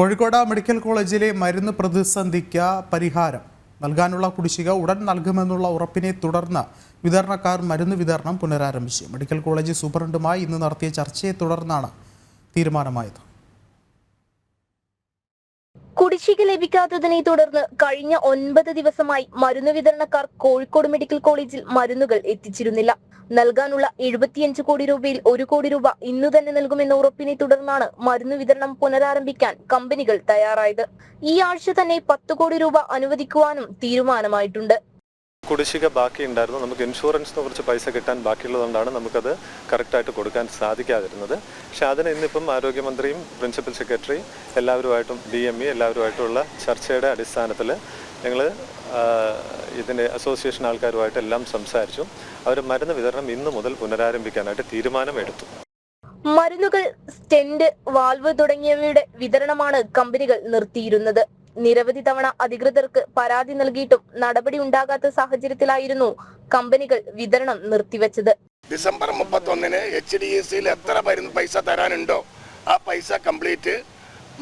Kozhikode medical കോളേജിലെ മരുന്ന് പ്രതിസന്ധിക്ക് പരിഹാരം. നൽകാനുള്ള കുടിശ്ശിക ഉടൻ നൽകുമെന്നുള്ള ഉറപ്പിനെ തുടർന്ന് വിതരണക്കാർ മരുന്ന് വിതരണം പുനരാരംഭിച്ചു. മെഡിക്കൽ കോളേജ് സൂപ്രണ്ടുമായി ഇന്ന് നടത്തിയ ചർച്ചയെ തുടർന്നാണ് തീരുമാനമായത്. കുടിശ്ശിക ലഭിക്കാത്തതിനെ തുടർന്ന് കഴിഞ്ഞ ഒൻപത് ദിവസമായി മരുന്ന് വിതരണക്കാർ കോഴിക്കോട് മെഡിക്കൽ കോളേജിൽ മരുന്നുകൾ എത്തിച്ചിരുന്നില്ല. നൽകാനുള്ള എഴുപത്തിയഞ്ച് കോടി രൂപയിൽ ഒരു കോടി രൂപ ഇന്നു തന്നെ നൽകുമെന്ന ഉറപ്പിനെ തുടർന്നാണ് മരുന്ന് വിതരണം പുനരാരംഭിക്കാൻ കമ്പനികൾ തയ്യാറായത്. ഈ ആഴ്ച തന്നെ പത്ത് കോടി രൂപ അനുവദിക്കുവാനും തീരുമാനമായിട്ടുണ്ട്. കുടിശ്ശിക ബാക്കി ഉണ്ടായിരുന്നു നമുക്ക് ഇൻഷുറൻസിന് കുറച്ച് പൈസ കിട്ടാൻ ബാക്കിയുള്ളതുകൊണ്ടാണ് നമുക്കത് കറക്റ്റായിട്ട് കൊടുക്കാൻ സാധിക്കാതിരുന്നത്. പക്ഷേ അതിന് ഇന്നിപ്പം ആരോഗ്യമന്ത്രിയും പ്രിൻസിപ്പൽ സെക്രട്ടറി എല്ലാവരുമായിട്ടും ഡി എം ഇ എല്ലാവരുമായിട്ടുള്ള ചർച്ചയുടെ അടിസ്ഥാനത്തിൽ ഞങ്ങൾ ഇതിന്റെ അസോസിയേഷൻ ആൾക്കാരുമായിട്ട് എല്ലാം സംസാരിച്ചു. അവർ മരുന്ന് വിതരണം ഇന്ന് മുതൽ പുനരാരംഭിക്കാനായിട്ട് തീരുമാനമെടുത്തു. മരുന്നുകൾ സ്റ്റെന്റ് വാൽവ് തുടങ്ങിയവയുടെ വിതരണമാണ് കമ്പനികൾ നിർത്തിയിരുന്നത്. നിരവധി തവണ അധികൃതർക്ക് പരാതി നൽകിയിട്ടും നടപടി ഉണ്ടാകാത്ത സാഹചര്യത്തിലായിരുന്നു കമ്പനികൾ വിതരണം നിർത്തിവെച്ചത്. ഡിസംബർ മുപ്പത്തൊന്നിന് എച്ച് ഡി എസ് സിയിൽ എത്ര മരുന്ന് പൈസ തരാനുണ്ടോ ആ പൈസ കംപ്ലീറ്റ്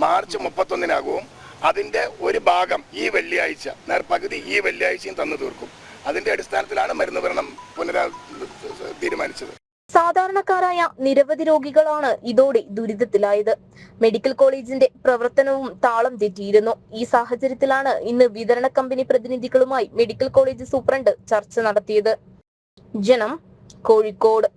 മാർച്ച് മുപ്പത്തൊന്നിനാകും. അതിന്റെ ഒരു ഭാഗം ഈ വെള്ളിയാഴ്ച പകുതി ഈ വെള്ളിയാഴ്ചയും തന്നു തീർക്കും. അതിന്റെ അടിസ്ഥാനത്തിലാണ് മരുന്ന് വരണം പുനരാ തീരുമാനിച്ചത്. സാധാരണക്കാരായ നിരവധി രോഗികളാണ് ഇതോടെ ദുരിതത്തിലായത്. മെഡിക്കൽ കോളേജിന്റെ പ്രവർത്തനവും താളം തെറ്റിയിരുന്നു. ഈ സാഹചര്യത്തിലാണ് ഇന്ന് വിതരണ കമ്പനി പ്രതിനിധികളുമായി മെഡിക്കൽ കോളേജ് സൂപ്രണ്ട് ചർച്ച നടത്തിയത്. ജനം കോഴിക്കോട്.